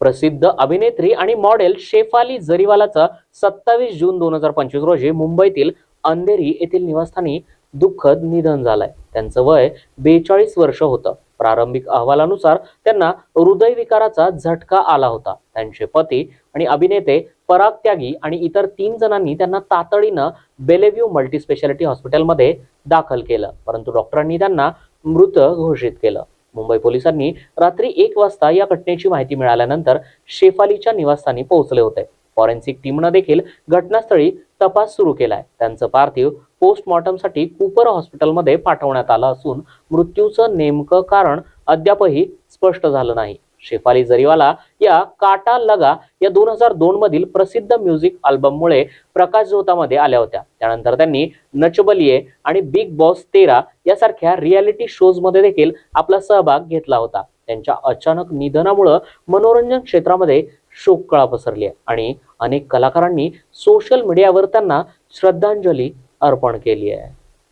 प्रसिद्ध अभिनेत्री आणि मॉडेल शेफाली जरीवालाचं सत्तावीस जून दोन हजार पंचवीस रोजी मुंबईतील अंधेरी येथील निवासस्थानी दुःखद निधन झालंय. त्यांचं वय बेचाळीस वर्ष होतं. प्रारंभिक अहवालानुसार त्यांना हृदयविकाराचा झटका आला होता. त्यांचे पती आणि अभिनेते पराग त्यागी आणि इतर तीन जणांनी त्यांना तातडीनं बेलेव्ह्यू मल्टीस्पेशालिटी हॉस्पिटलमध्ये दाखल केलं परंतु डॉक्टरांनी त्यांना मृत घोषित केलं. मुंबई पोलिसांनी रात्री एक वाजता या घटनेची माहिती मिळाल्यानंतर शेफालीच्या निवासस्थानी पोहोचले होते. फॉरेन्सिक टीमनं देखील घटनास्थळी तपास सुरू केलाय. त्यांचं पार्थिव पोस्टमॉर्टमसाठी कुपर हॉस्पिटलमध्ये पाठवण्यात आलं असून मृत्यूचं नेमकं कारण अद्यापही स्पष्ट झालं नाही. शेफाली जरीवाला या काटा लगा या दोन हजार दोन मधील प्रसिद्ध म्युझिक अल्बममुळे प्रकाश झोतामध्ये आल्या होत्या. त्यानंतर त्यांनी नचबलिये आणि बिग बॉस तेरा यासारख्या रियालिटी शोजमध्ये देखील आपला सहभाग घेतला होता. त्यांच्या अचानक निधनामुळं मनोरंजन क्षेत्रामध्ये शोककळा पसरली आहे आणि अनेक कलाकारांनी सोशल मीडियावर त्यांना श्रद्धांजली अर्पण केली आहे